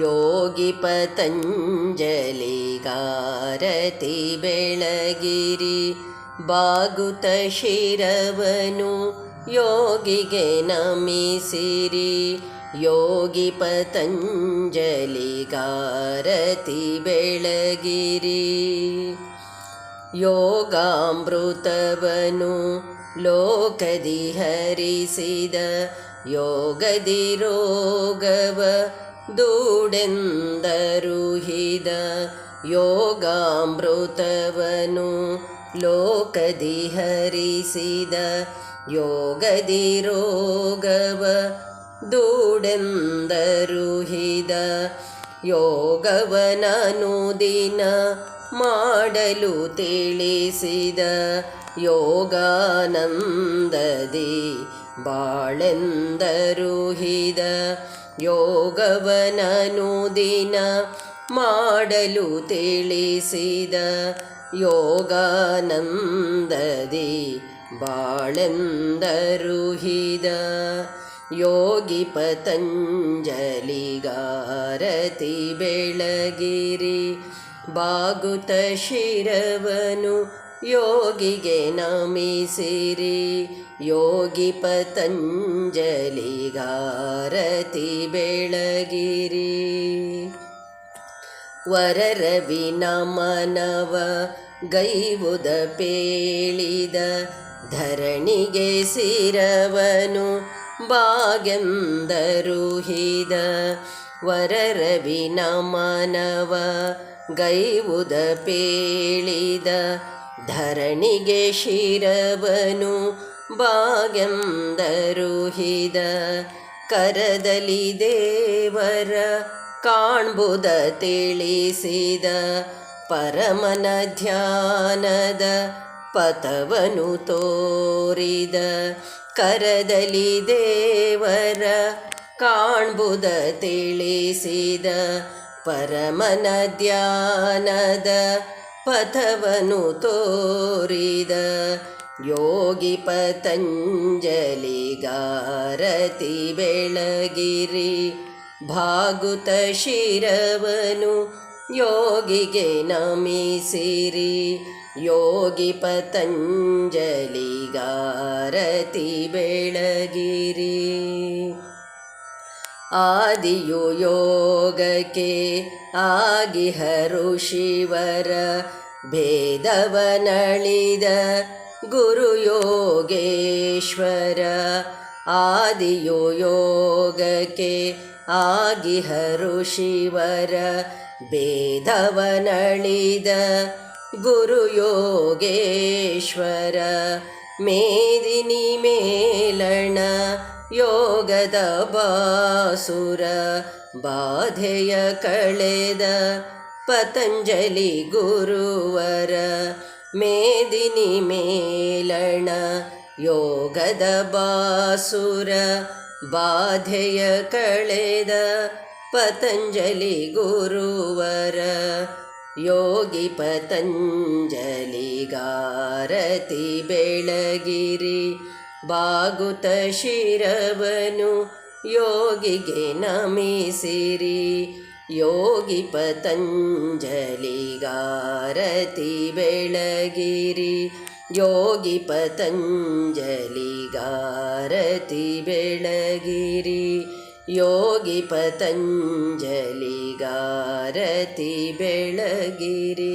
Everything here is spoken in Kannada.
ಯೋಗಿ ಪತಂಜಲಿಗಾರತಿ ಬೆಳಗಿರಿ. ಬಾಗುತ ಶಿರವನು ಯೋಗಿಗೆ ನಮಿಸಿರಿ. ಯೋಗಿ ಪತಂಜಲಿಗಾರತಿ ಬೆಳಗಿರಿ. ಯೋಗಾಮೃತವನು ಲೋಕದಿ ಹರಿಸಿದ ಯೋಗದಿ ದೂಡೆಂದರುಹಿದ ಯೋಗಾಮೃತವನು ಲೋಕದಿ ಹರಿಸಿದ ಯೋಗದಿ ರೋಗವ ಯೋಗವನನು ದಿನ ಮಾಡಲು ತಿಳಿಸಿದ ಯೋಗಾನಂದದಿ ಬಾಳೆಂದರುಹಿದ ಯೋಗವನನು ದಿನ ಮಾಡಲು ತಿಳಿಸಿದ ಯೋಗಾನಂದದಿ ಬಾಳೆಂದರುಹಿದ ಯೋಗಿ ಪತಂಜಲಿಗಾರತಿ ಬೆಳಗಿರಿ ಬಾಗುತ ಶಿರವನು ಯೋಗಿಗೆ ನಮಿಸಿರಿ ಪತಂಜಲಿಗಾರತಿ ಬೆಳಗಿರಿ. ವರರವಿ ನಮನವ ಗೈವುದ ಪೇಳಿದ ಧರಣಿಗೆ ಸಿರವನು ಬಾಗೆಂದರುಹಿದ. ವರರವಿ ನಮನವ ಗೈವುದ ಪೇಳಿದ ಧರಣಿಗೆ ಶಿರವನು ಬಾಗೆಂದರುಹಿದ ಕರದಲ್ಲಿ ದೇವರ ಕಾಣ್ಬುದ ತಿಳಿಸಿದ ಪರಮನ ಧ್ಯಾನದ ಪಥವನು ತೋರಿದ ಕರದಲ್ಲಿ ದೇವರ ಕಾಣ್ಬುದ ತಿಳಿಸಿದ ಪರಮನ ಧ್ಯಾನದ ಪಥವನು ತೋರಿದ ಯೋಗಿ ಪತಂಜಲಿಗಾರತಿ ಬೆಳಗಿರಿ. ಭಾಗುತ ಶಿರವನು ಯೋಗಿಗೆ ನಮಿಸಿರಿ. ಯೋಗಿ ಪತಂಜಲಿಗಾರತಿ ಬೆಳಗಿರಿ. ಆದಿಯು ಯೋಗಕ್ಕೆ ಆಗಿಹರು ಶಿವರ ಭೇದವನಳಿದ ಗುರು ಯೋಗೇಶ್ವರ, ಆದಿಯೋ ಯೋಗಕ್ಕೆ ಆಗಿಹರು ಶಿವರ ಭೇದವನಳಿದ ಗುರು ಯೋಗೇಶ್ವರ, ಮೇದಿನಿ ಮೇಲಣ ಯೋಗದ ಬಾಸುರ, ಬಾಧೆಯ ಕಳೆದ ಪತಂಜಲಿ ಗುರುವರ ಮೇದಿನಿ ಮೇಲಣ, ಯೋಗದ ಬಾಸುರ, ಬಾಧೆಯ ಕಳೆದ ಪತಂಜಲಿ ಗುರುವರ, ಯೋಗಿ ಪತಂಜಲಿಗಾರತಿ ಬೆಳಗಿರಿ, ಬಾಗುತ ಶಿರವನು ಯೋಗಿಗೆ ನಮಿಸಿರಿ. ಯೋಗಿ ಪತಂಜಲಿಗಾರತಿ ಬೆಳಗಿರಿ ಯೋಗಿ ಪತಂಜಲಿಗಾರತಿ ಬೆಳಗಿರಿ ಯೋಗಿ ಪತಂಜಲಿಗಾರತಿ ಬೆಳಗಿರಿ